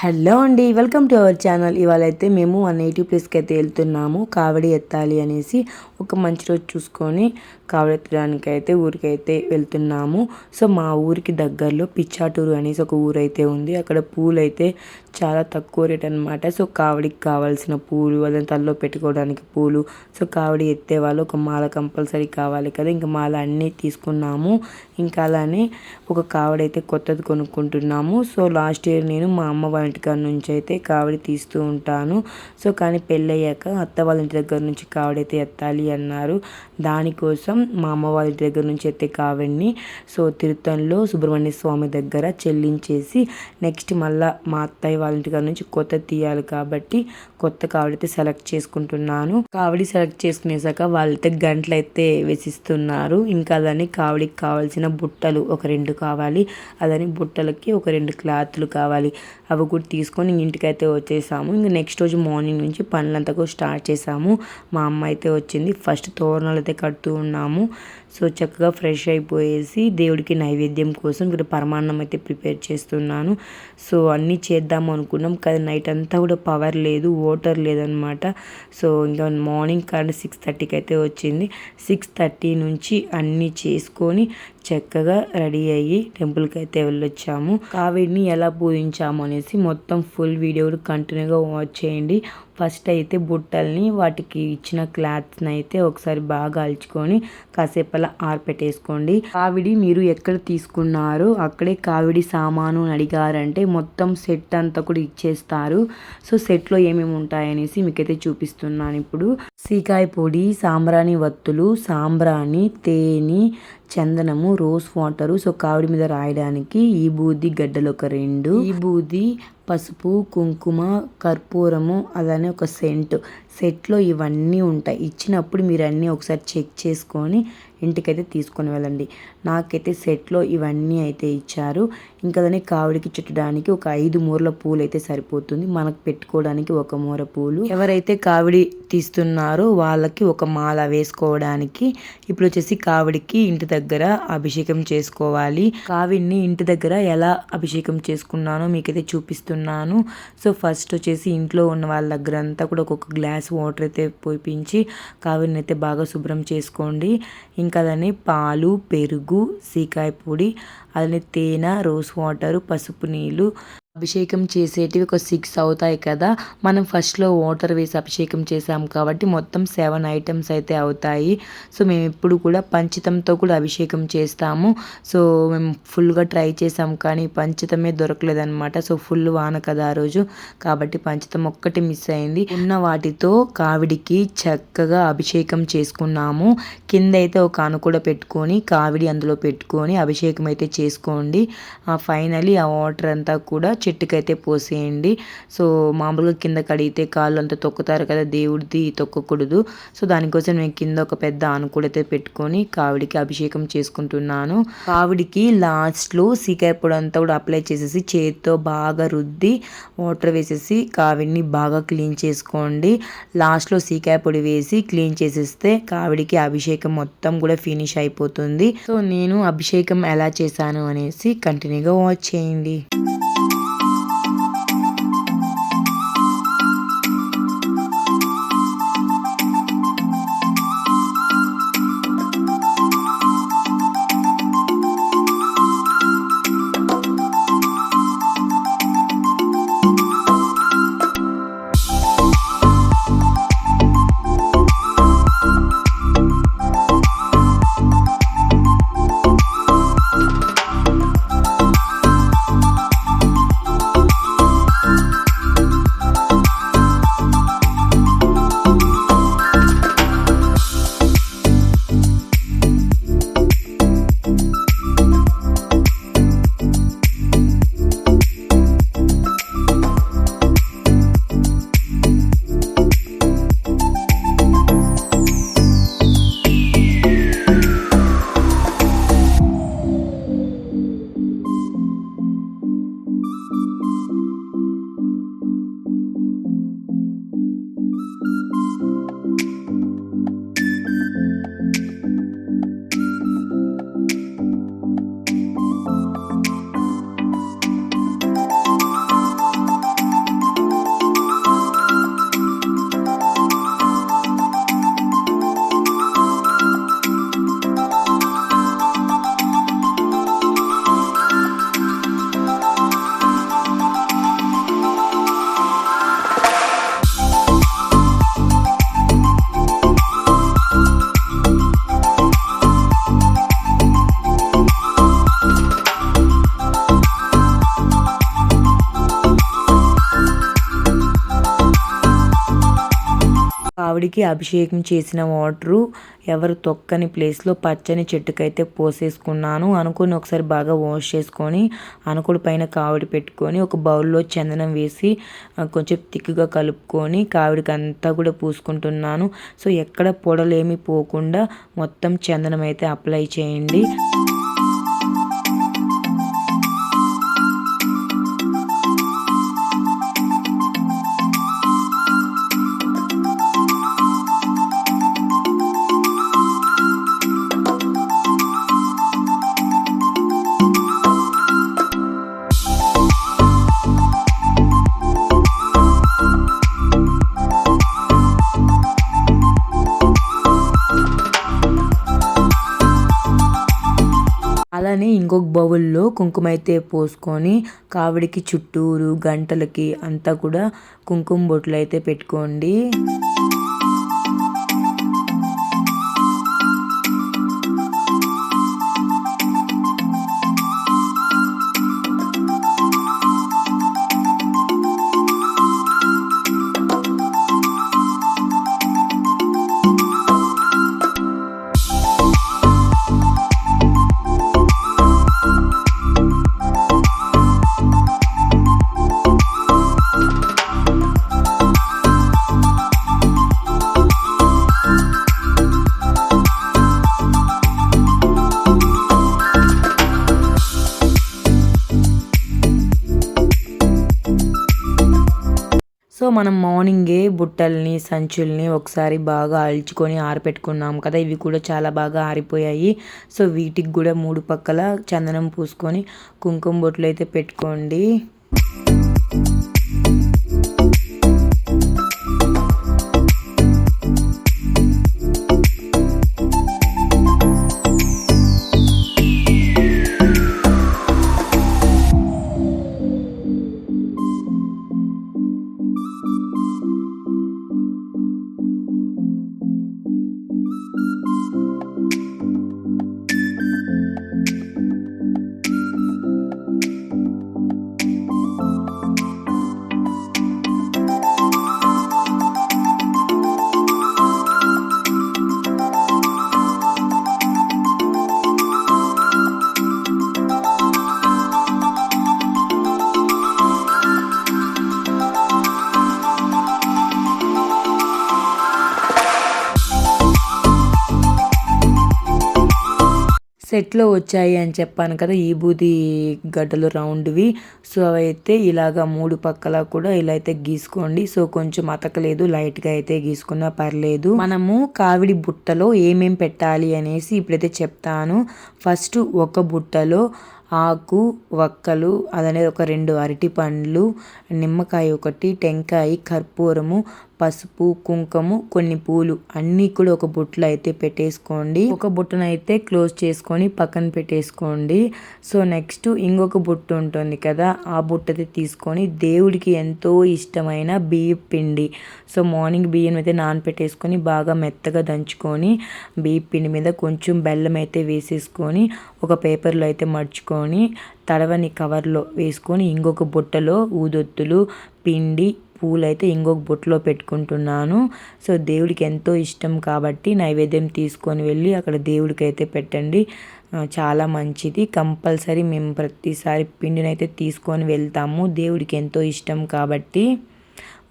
Hello అండి welcome to our channel. ఇవాళ అయితే మేము వన్ ఎయిటీ ప్లేస్కి అయితే వెళ్తున్నాము కావడి ఎత్తాలి అనేసి ఒక మంచి రోజు చూసుకొని కావడి అయితే ఊరికైతే వెళ్తున్నాము. సో మా ఊరికి దగ్గరలో పిచ్చాటూరు అనేసి ఒక ఊరు అయితే ఉంది. అక్కడ పూలు అయితే చాలా తక్కువ రేట్ అనమాట సో కావడికి కావాల్సిన పూలు అదే తలలో పెట్టుకోవడానికి పూలు. సో కావడి ఎత్తే వాళ్ళు ఒక మాల కంపల్సరీ కావాలి కదా. ఇంకా మాల అన్నీ తీసుకున్నాము. ఇంకా అలానే ఒక కావడి అయితే కొత్తది కొనుక్కుంటున్నాము. సో లాస్ట్ ఇయర్ నేను మా అమ్మ వాళ్ళ ఇంటికాడ నుంచి అయితే కావడి తీస్తూ ఉంటాను. సో కానీ పెళ్ళయ్యాక అత్త వాళ్ళ ఇంటి దగ్గర నుంచి కావడి అయితే ఎత్తాలి అన్నారు. దానికోసం మా అమ్మ వాళ్ళ ఇంటి దగ్గర నుంచి అయితే కావడిని సో తిరుత్తన్లో సుబ్రహ్మణ్య స్వామి దగ్గర చెల్లించేసి నెక్స్ట్ మళ్ళీ మా అత్తయ్య వాళ్ళ ఇంటి నుంచి కొత్త తీయాలి కాబట్టి కొత్త కావడి సెలెక్ట్ చేసుకుంటున్నాను. కావడి సెలెక్ట్ చేసుకునేసాక వాళ్ళైతే గంటలు అయితే వేసిస్తున్నారు. ఇంకా అదని కావడికి కావాల్సిన బుట్టలు ఒక రెండు కావాలి. అదని బుట్టలకి ఒక రెండు క్లాత్లు కావాలి. అవి కూడా తీసుకొని ఇంటికైతే వచ్చేసాము. ఇంకా నెక్స్ట్ రోజు మార్నింగ్ నుంచి పనులంతా కూడా స్టార్ట్ చేసాము. మా అమ్మ అయితే వచ్చింది. ఫస్ట్ తోరణాలు అయితే కడుతూ ఉన్నాము. సో చక్కగా ఫ్రెష్ అయిపోయేసి దేవుడికి నైవేద్యం కోసం ఇక్కడ పరమాన్నం అయితే ప్రిపేర్ చేస్తున్నాను. సో అన్నీ చేద్దాం అనుకున్నాం. కానీ నైట్ అంతా కూడా పవర్ లేదు వాటర్ లేదనమాట. సో ఇంకా మార్నింగ్ కరెంట్ సిక్స్ థర్టీకి అయితే వచ్చింది. సిక్స్ థర్టీ నుంచి అన్నీ చేసుకొని చక్కగా రెడీ అయ్యి టెంపుల్కి అయితే వెళ్ళొచ్చాము. కావిడిని ఎలా పూజించాము అనేసి మొత్తం ఫుల్ వీడియోలు కంటిన్యూగా వాచ్ చేయండి. ఫస్ట్ అయితే బుట్టల్ని వాటికి ఇచ్చిన క్లాత్స్ని అయితే ఒకసారి బాగా అల్చుకొని కాసేపు అలా ఆర్పెట్టేసుకోండి. కావిడి మీరు ఎక్కడ తీసుకున్నారు అక్కడే కావిడి సామాను అడిగారంటే మొత్తం సెట్ అంతా కూడా ఇచ్చేస్తారు. సో సెట్లో ఏమేమి ఉంటాయనేసి మీకైతే చూపిస్తున్నాను ఇప్పుడు. సీకాయ పొడి సాంబ్రాణి వత్తులు సాంబ్రాణి తేనె చందనము రోజ్ వాటరు. సో కావిడి మీద రాయడానికి ఈ బూది గడ్డలు ఒక రెండు. ఈ బూది పసుపు కుంకుమ కర్పూరము అలానే ఒక సెంట్. సెట్లో ఇవన్నీ ఉంటాయి. ఇచ్చినప్పుడు మీరు అన్నీ ఒకసారి చెక్ చేసుకొని ఇంటికైతే తీసుకొని వెళ్ళండి. నాకైతే సెట్లో ఇవన్నీ అయితే ఇచ్చారు. ఇంకా దాన్ని కావిడికి చుట్టడానికి ఒక ఐదు మూరల పూలు అయితే సరిపోతుంది. మనకు పెట్టుకోవడానికి ఒక మూర పూలు. ఎవరైతే కావిడి తీస్తున్నారో వాళ్ళకి ఒక మాల వేసుకోవడానికి ఇప్పుడు వచ్చేసి కావిడికి ఇంటి దగ్గర అభిషేకం చేసుకోవాలి. కావిడిని ఇంటి దగ్గర ఎలా అభిషేకం చేసుకున్నానో మీకైతే చూపిస్తున్నాను. సో ఫస్ట్ వచ్చేసి ఇంట్లో ఉన్న వాళ్ళ దగ్గర అంతా కూడా ఒక్కొక్క గ్లాస్ వాటర్ అయితే పోయించి కావిడిని అయితే బాగా శుభ్రం చేసుకోండి. ఇంకా దాన్ని పాలు పెరుగు సీకాయ పొడి అలానే తేనె రోస్ వాటర్ పసుపు నీళ్ళు అభిషేకం చేసేటివి ఒక సిక్స్ అవుతాయి కదా. మనం ఫస్ట్లో వాటర్ వేసి అభిషేకం చేసాం కాబట్టి మొత్తం సెవెన్ ఐటమ్స్ అయితే అవుతాయి. సో మేము ఇప్పుడు కూడా పంచితంతో కూడా అభిషేకం చేస్తాము. సో మేము ఫుల్గా ట్రై చేసాం కానీ పంచితమే దొరకలేదన్నమాట. సో ఫుల్ వాన కదా ఆ రోజు. కాబట్టి పంచితం ఒక్కటి మిస్ అయింది. ఉన్న వాటితో కావిడికి చక్కగా అభిషేకం చేసుకున్నాము. కింద అయితే ఒక అనుకూడ పెట్టుకొని కావిడి అందులో పెట్టుకొని అభిషేకం అయితే చేసుకోండి. ఫైనలీ ఆ వాటర్ అంతా కూడా చెట్టుకైతే పోసేయండి. సో మామూలుగా కింద కడిగితే కాళ్ళు అంతా తొక్కుతారు కదా దేవుడిది తొక్కకూడదు. సో దానికోసం నేను కింద ఒక పెద్ద ఆనుకూడైతే పెట్టుకొని కావిడికి అభిషేకం చేసుకుంటున్నాను. కావిడికి లాస్ట్లో సీకాయ పొడి అంతా కూడా అప్లై చేసేసి చేతితో బాగా రుద్ది వాటర్ వేసేసి కావిడిని బాగా క్లీన్ చేసుకోండి. లాస్ట్లో సీకాయ పొడి వేసి క్లీన్ చేసేస్తే కావిడికి అభిషేకం మొత్తం కూడా ఫినిష్ అయిపోతుంది. సో నేను అభిషేకం ఎలా చేశాను అనేసి కంటిన్యూగా వాచ్ చేయండి. ఆవిడికి అభిషేకం చేసిన వాటరు ఎవరు తొక్కని ప్లేస్లో పచ్చని చెట్టుకైతే పోసేసుకున్నాను. అనుకుని ఒకసారి బాగా వాష్ చేసుకొని అనుకుడు పైన కావిడి పెట్టుకొని ఒక బౌల్లో చందనం వేసి కొంచెం తిక్కుగా కలుపుకొని కావిడికి అంతా కూడా పూసుకుంటున్నాను. సో ఎక్కడ పొడలేమి పోకుండా మొత్తం చందనం అయితే అప్లై చేయండి. ఒక్కొక్క బౌల్లో కుంకుమ అయితే పోసుకొని కావిడికి చుట్టూరు గంటలకి అంతా కూడా కుంకుమ బొట్లు అయితే పెట్టుకోండి. మనం మార్నింగే బుట్టల్ని సంచుల్ని ఒకసారి బాగా అల్చుకొని ఆరపెట్టుకున్నాం కదా ఇవి కూడా చాలా బాగా ఆరిపోయాయి. సో వీటికి కూడా మూడు పక్కల చందనం పూసుకొని కుంకుమ బొట్లు అయితే పెట్టుకోండి. సెట్లో వచ్చాయి అని చెప్పాను కదా ఈ బూది గడ్డలు రౌండ్వి. సో అవైతే ఇలాగ మూడు పక్కల కూడా ఇలా అయితే గీసుకోండి. సో కొంచెం అతకలేదు లైట్గా అయితే గీసుకున్నా పర్లేదు. మనము కావిడి బుట్టలో ఏమేం పెట్టాలి అనేసి ఇప్పుడైతే చెప్తాను. ఫస్ట్ ఒక బుట్టలో ఆకు వక్కలు అలానే ఒక రెండు అరటి పండ్లు నిమ్మకాయ ఒకటి టెంకాయ కర్పూరము పసుపు కుంకుమ కొన్ని పూలు. అన్నీ కూడా ఒక బుట్టలో అయితే పెట్టేసుకోండి. ఒక బుట్టను అయితే క్లోజ్ చేసుకొని పక్కన పెట్టేసుకోండి. సో నెక్స్ట్ ఇంకొక బుట్ట ఉంటుంది కదా ఆ బుట్టది తీసుకొని దేవుడికి ఎంతో ఇష్టమైన బియ్య పిండి. సో మార్నింగ్ బియ్యం అయితే నానపెట్టేసుకొని బాగా మెత్తగా దంచుకొని బియ్య పిండి మీద కొంచెం బెల్లం అయితే వేసేసుకొని ఒక పేపర్లో అయితే తీసుకొని తడవని కవర్లో వేసుకొని ఇంకొక బుట్టలో ఊదొత్తులు పిండి పూలైతే ఇంకొక బుట్టలో పెట్టుకుంటున్నాను. సో దేవుడికి ఎంతో ఇష్టం కాబట్టి నైవేద్యం తీసుకొని వెళ్ళి అక్కడ దేవుడికి అయితే పెట్టండి చాలా మంచిది. కంపల్సరీ మేము ప్రతిసారి పిండినైతే తీసుకొని వెళ్తాము. దేవుడికి ఎంతో ఇష్టం కాబట్టి.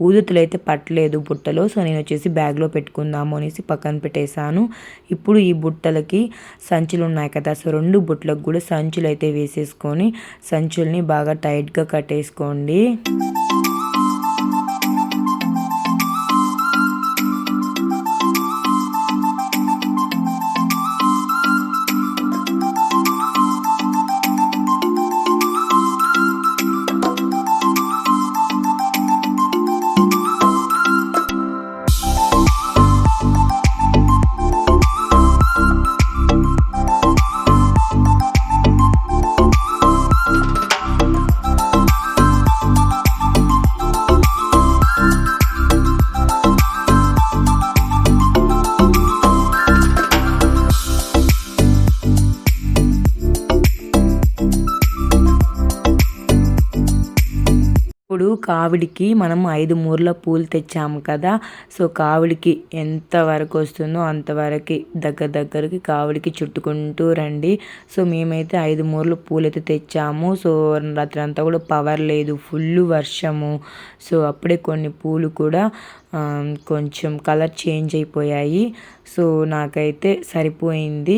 ఊదుతులు అయితే పట్టలేదు బుట్టలో. సో నేను వచ్చేసి బ్యాగ్లో పెట్టుకుందాము అనేసి పక్కన పెట్టేశాను. ఇప్పుడు ఈ బుట్టలకి సంచులు ఉన్నాయి కదా సో రెండు బుట్టలకు కూడా సంచులు అయితే వేసేసుకొని సంచుల్ని బాగా టైట్గా కట్టేసుకోండి. కావిడికి మనం ఐదు మూరల పూలు తెచ్చాము కదా. సో కావిడికి ఎంత వరకు వస్తుందో అంతవరకు దగ్గర దగ్గరికి కావిడికి చుట్టుకుంటూ రండి. సో మేమైతే ఐదు మూరల పూలు అయితే తెచ్చాము. సో రాత్రి అంతా కూడా పవర్ లేదు ఫుల్ వర్షము. సో అప్పుడే కొన్ని పూలు కూడా కొంచెం కలర్ చేంజ్ అయిపోయాయి. సో నాకైతే సరిపోయింది.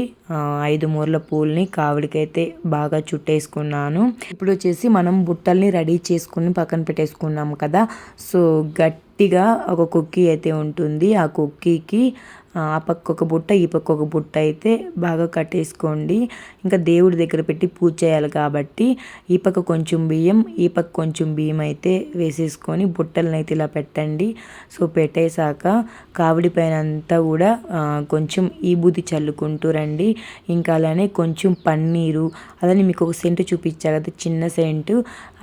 ఐదు మూరల పూలని కావిడికైతే బాగా చుట్టేసుకున్నాను. ఇప్పుడు వచ్చేసి మనం బుట్టల్ని రెడీ చేసుకుని పక్కన పెట్టేసుకున్నాము కదా. సో గట్టిగా ఒక కుక్కీ అయితే ఉంటుంది. ఆ కుక్కీకి ఆ పక్క ఒక బుట్ట ఈ పక్క ఒక బుట్ట అయితే బాగా కట్టేసుకోండి ఇంకా దేవుడి దగ్గర పెట్టి పూజ చేయాలి కాబట్టి ఈ పక్క కొంచెం బియ్యం ఈ పక్క కొంచెం బియ్యం అయితే వేసేసుకొని బుట్టలను అయితే ఇలా పెట్టండి. సో పెట్టేశాక కావిడి పైన అంతా కూడా కొంచెం ఈ బూది చల్లుకుంటూ రండి. ఇంకా అలానే కొంచెం పన్నీరు అలానే మీకు ఒక సెంటు చూపించా కదా చిన్న సెంటు.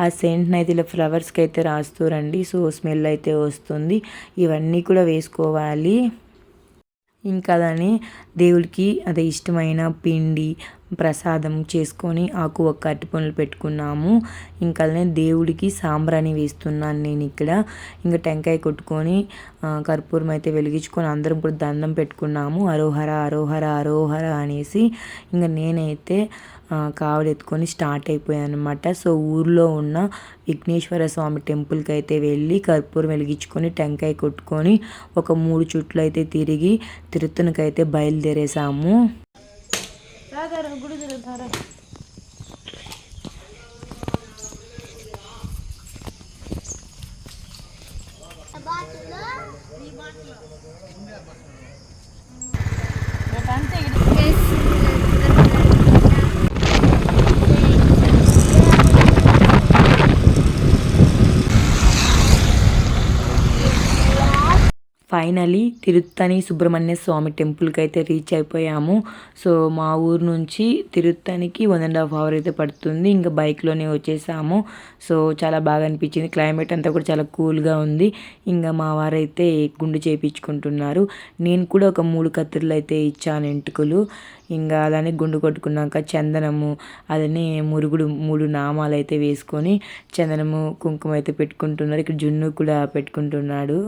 ఆ సెంట్ని అయితే ఇలా ఫ్లవర్స్కి అయితే రాస్తూ రండి. సో స్మెల్ అయితే వస్తుంది. ఇవన్నీ కూడా వేసుకోవాలి. ఇంకా దాన్ని దేవుడికి అదే ఇష్టమైన పిండి ప్రసాదం చేసుకొని ఆకు ఒక అరటిపండ్లు పెట్టుకున్నాము. ఇంకా దేవుడికి సాంబ్రాణి వేస్తున్నాను నేను ఇక్కడ. ఇంకా టెంకాయ కొట్టుకొని కర్పూరం అయితే వెలిగించుకొని అందరం కూడా దండం పెట్టుకున్నాము. అరోహర అరోహర అరోహర అనేసి ఇంకా నేనైతే కావడెత్తుకొని స్టార్ట్ అయిపోయాను అనమాట సో ఊర్లో ఉన్న విఘ్నేశ్వర స్వామి టెంపుల్కి అయితే వెళ్ళి కర్పూరం వెలిగించుకొని టెంకాయ కొట్టుకొని ఒక మూడు చుట్లు అయితే తిరిగి తిరుత్తనికైతే బయలుదేరేసాము గుడి అంతే ఫైనలీ తిరుత్తని సుబ్రహ్మణ్య స్వామి టెంపుల్కి అయితే రీచ్ అయిపోయాము. సో మా ఊరు నుంచి తిరుత్తనికి వన్ అండ్ హాఫ్ అవర్ అయితే పడుతుంది. ఇంకా బైక్లోనే వచ్చేసాము. సో చాలా బాగా అనిపించింది. క్లైమేట్ అంతా కూడా చాలా కూల్గా ఉంది. ఇంకా మా వారైతే గుండు చేయించుకుంటున్నారు నేను కూడా ఒక మూడు కత్తిరలు అయితే ఇచ్చాను ఎంటుకలు ఇంకా అలానే గుండు కొట్టుకున్నాక చందనము అలానే మురుగుడు మూడు నామాలు అయితే వేసుకొని చందనము కుంకుమ అయితే పెట్టుకుంటున్నారు. ఇక్కడ జున్ను కూడా పెట్టుకుంటున్నాడు.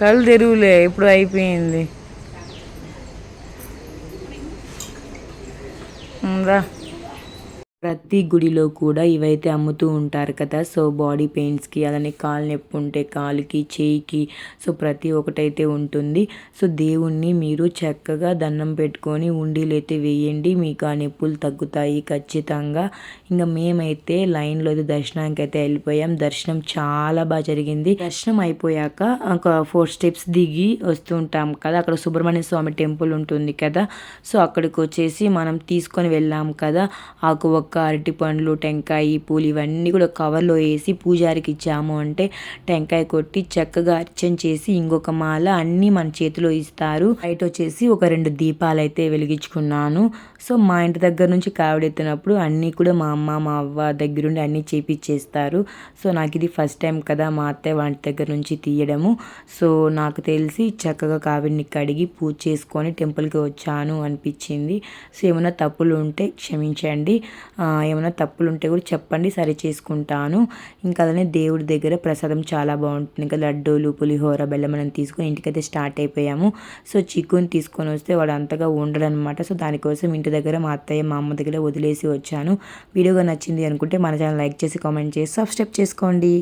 కళ్ళు తెరువులే ఇప్పుడు అయిపోయింది. ఉందా ప్రతి గుడిలో కూడా ఇవైతే అమ్ముతూ ఉంటారు కదా. సో బాడీ పెయిన్స్కి అలానే కాలు నొప్పి ఉంటే కాలుకి చేయికి సో ప్రతి ఒక్కటైతే ఉంటుంది. సో దేవుణ్ణి మీరు చక్కగా దండం పెట్టుకొని ఉండీలు అయితే వేయండి. మీకు ఆ నొప్పులు తగ్గుతాయి ఖచ్చితంగా. ఇంకా మేమైతే లైన్లో అయితే దర్శనానికి అయితే వెళ్ళిపోయాం. దర్శనం చాలా బాగా జరిగింది. దర్శనం అయిపోయాక ఒక ఫోర్ స్టెప్స్ దిగి వస్తుంటాం కదా. అక్కడ సుబ్రహ్మణ్య స్వామి టెంపుల్ ఉంటుంది కదా. సో అక్కడికి వచ్చేసి మనం తీసుకొని వెళ్ళాం కదా. ఆకు ఒక్క ఒక్క అరటి పండ్లు టెంకాయ పూలు ఇవన్నీ కూడా కవర్లో వేసి పూజారికి ఇచ్చాము. అంటే టెంకాయ కొట్టి చక్కగా అర్చన చేసి ఇంకొక మాల అన్నీ మన చేతిలో ఇస్తారు. బయట వచ్చేసి ఒక రెండు దీపాలు అయితే వెలిగించుకున్నాను. సో మా ఇంటి దగ్గర నుంచి కావిడెత్తినప్పుడు అన్నీ కూడా మా అమ్మ మా అవ్వ దగ్గరుండి అన్నీ చేపిచ్చేస్తారు. సో నాకు ఇది ఫస్ట్ టైం కదా మా అత్తయ్య వాటి దగ్గర నుంచి తీయడము. సో నాకు తెలిసి చక్కగా కావిడిని కడిగి పూజ చేసుకొని టెంపుల్కి వచ్చాను అనిపించింది. సో ఏమైనా తప్పులు ఉంటే క్షమించండి ఏమైనా తప్పులు ఉంటే కూడా చెప్పండి సరి చేసుకుంటాను. ఇంకా అలానే దేవుడి దగ్గర ప్రసాదం చాలా బాగుంటుంది ఇంకా లడ్డూలు పులిహోర బెల్లం మనం తీసుకొని ఇంటికైతే స్టార్ట్ అయిపోయాము. సో చికెన్ తీసుకొని వస్తే వాడు అంతగా ఉండడనమాట. సో దానికోసం ఇంటి దగ్గర మా అత్తయ్య మా అమ్మ దగ్గర వదిలేసి వచ్చాను. వీడియోగా నచ్చింది అనుకుంటే మన ఛానల్ లైక్ చేసి కామెంట్ చేసి సబ్స్క్రైబ్ చేసుకోండి.